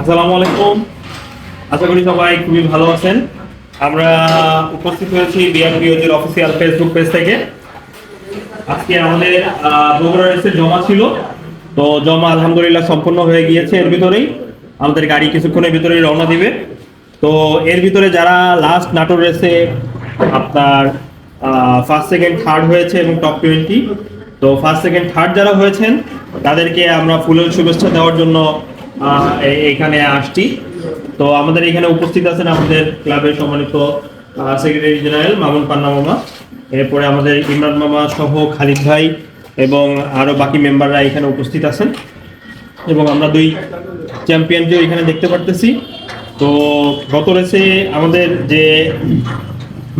আসসালামু আলাইকুম। আশা করি সবাই খুবই ভালো আছেন। আমরা উপস্থিত হয়েছি বিআরপিওজির অফিসিয়াল ফেসবুক পেজ থেকে। আজকে আমাদের বগুড়া রেসের জমা ছিল। তো জমা আলহামদুলিল্লাহ সম্পন্ন হয়ে গিয়েছে এর ভিতরেই। আমাদের গাড়ি কিছুক্ষণের ভিতরেই রওনা দিবে। তো এর ভিতরে যারা লাস্ট নাটোর রেসে আপনার ফার্স্ট সেকেন্ড থার্ড হয়েছে এবং টপ টোয়েন্টি তো ফার্স্ট সেকেন্ড থার্ড যারা হয়েছেন, তাদেরকে আমরা ফুলের শুভেচ্ছা দেওয়ার জন্য এখানে আসছি। তো আমাদের এখানে উপস্থিত আছেন আমাদের ক্লাবের সম্মানিত সেক্রেটারি জেনারেল মামুন পান্না মামা। এরপরে আমাদের ইমরান মামা সহ খালিদ ভাই এবং আরও বাকি মেম্বাররা এখানে উপস্থিত আছেন। এবং আমরা দুই চ্যাম্পিয়নকে এখানে দেখতে পারতেছি। তো গত রেসে আমাদের যে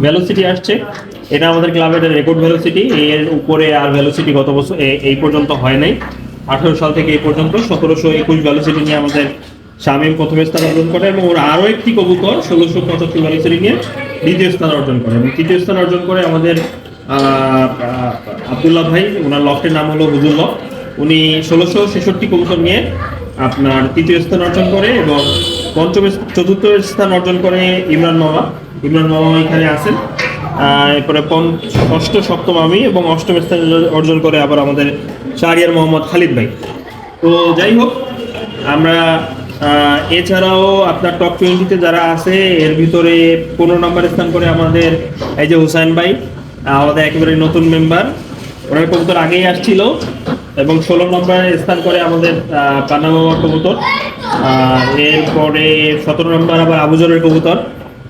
ভ্যালোসিটি আসছে, এটা আমাদের ক্লাবের রেকর্ড ভ্যালোসিটি এর উপরে আর ভ্যালোসিটি গত বছর এই পর্যন্ত হয় নাই। আঠারো সাল থেকে এই পর্যন্ত সতেরোশো একুশ ভ্যালোসিটি নিয়ে আমাদের শামীম প্রথম স্থান অর্জন করে এবং ওর আরও একটি কবুতর ষোলোশো পঁচাত্তর ভ্যালোসিটি নিয়ে দ্বিতীয় স্থান অর্জন করে। এবং তৃতীয় স্থান অর্জন করে আমাদের আব্দুল্লাহ ভাই, ওনার লফটের নাম হলো হুজুল্লাহ উনি ষোলোশো ছেষট্টি কবুতর নিয়ে আপনার তৃতীয় স্থান অর্জন করে এবং পঞ্চম চতুর্থ স্থান অর্জন করে ইমরান মামা। ইমরান মামা এখানে আছেন। এরপরে পঞ্চ ষষ্ঠ, সপ্তম আমি এবং অষ্টম স্থান অর্জন করে আবার আমাদের শাহরিয়ার মোহাম্মদ খালিদ ভাই। তো যাই হোক আমরা এছাড়াও আপনার টপ টোয়েন্টিতে যারা আছে এর ভিতরে পনেরো নম্বর স্থান করে আমাদের এই যে হুসাইন ভাই আমাদের একেবারে নতুন মেম্বার ওনার কবুতর আগেই আসছিল এবং ষোলো নম্বরে স্থান করে আমাদের আহ, পানামা কবুতর। এরপরে সতেরো নম্বর আবার আবুজরের কবুতর।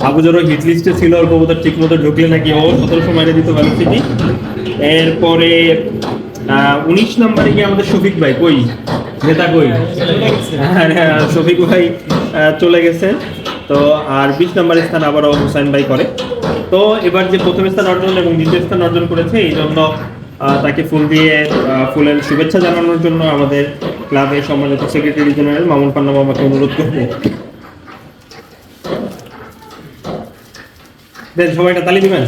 আবুজরও হিট লিস্টে ছিল ওর কবুতর ঠিক মতো ঢুকলে নাকি ও সতেরোশো মাইনে দিতে ভ্যালোসিটি এরপরে উনিশ নম্বরে গিয়ে আমাদের শফিক ভাই, কই? নেতা কই? শফিক ভাই চলে গেছেন। তো, আর বিশ নম্বর স্থান আবারও হুসাইন ভাই করে। তো, এবার যে প্রথম স্থান অর্জন এবং দ্বিতীয় স্থান অর্জন করেছে, এই জন্য তাকে ফুল দিয়ে ফুলের শুভেচ্ছা জানানোর জন্য আমাদের ক্লাবের সম্মানিত সেক্রেটারি জেনারেল মামুন পান্না মামাকে অনুরোধ করব। সবাই একটা তালি দিবেন?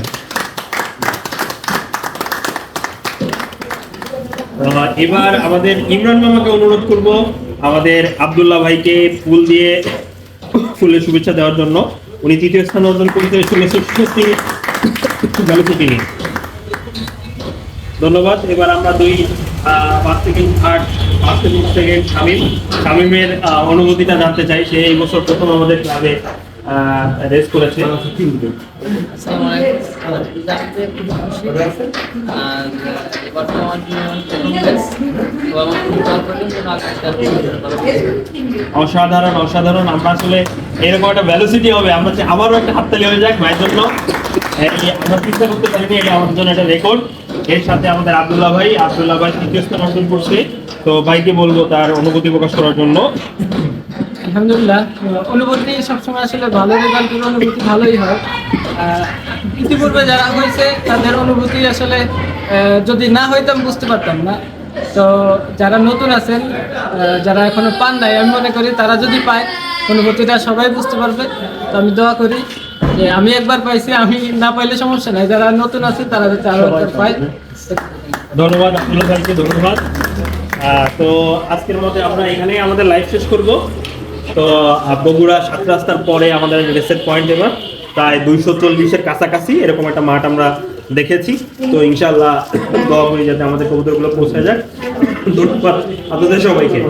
এবার আমাদের ইমরান মামাকে অনুরোধ করব আমাদের আব্দুল্লাহ ভাইকে ফুল দিয়ে ফুলের শুভেচ্ছা দেওয়ার জন্য। উনি তৃতীয় স্থান অর্জন করতে ছেষট্টি ধন্যবাদ। এবার আমরা দুই পাঁচ সেকেন্ড থার্ড পাঁচ সেকেন্ড শামিম শামিমের অনুভূতিটা জানতে চাই। সে এই বছর প্রথম আমাদের ক্লাবে রেস করেছে। অসাধারণ অসাধারণ। আমরা আসলে এরকম একটা ভ্যালুসিটি হবে। আমরা আবারও একটা হাততালি হয়ে যাক ভাইয়ের জন্য। আমরা চিন্তা করতে পারিনি এটা আমাদের জন্য একটা রেকর্ড এর সাথে আমাদের আব্দুল্লাহ ভাই। আব্দুল্লাহ ভাই তৃতীয় স্থান অর্জন করছে। তো ভাইকে বলব তার অনুভূতি প্রকাশ করার জন্য। আলহামদুলিল্লাহ। অনুভূতি সবসময় আসলে ভালো রেজাল্টের অনুভূতি ভালোই হয়। ইতিপূর্বে যারা হয়েছে তাদের অনুভূতি আসলে যদি না হইতাম বুঝতে পারতাম না। তো যারা নতুন আছেন যারা এখনও পান নাই আমি মনে করি তারা যদি পায় অনুভূতিটা সবাই বুঝতে পারবে। তো আমি দোয়া করি যে আমি একবার পাইছি আমি না পাইলে সমস্যা নাই। যারা নতুন আছে তারা যাতে আরও একবার পায়। ধন্যবাদ আব্দুল্লাহ ভাইকে ধন্যবাদ। তো আজকের মতে আমরা এখানেই আমাদের লাইভ শেষ করব। তো বগুড়া সাত রাস্তার পরে আমাদের রেসের পয়েন্ট এবার। প্রায় দুইশো চল্লিশের কাছাকাছি এরকম একটা মাঠ আমরা দেখেছি। তো ইনশাল্লাহ দোয়া করি যাতে আমাদের কবুতরগুলো পৌঁছে যাক। ধন্যবাদ আপনাদের সবাইকে।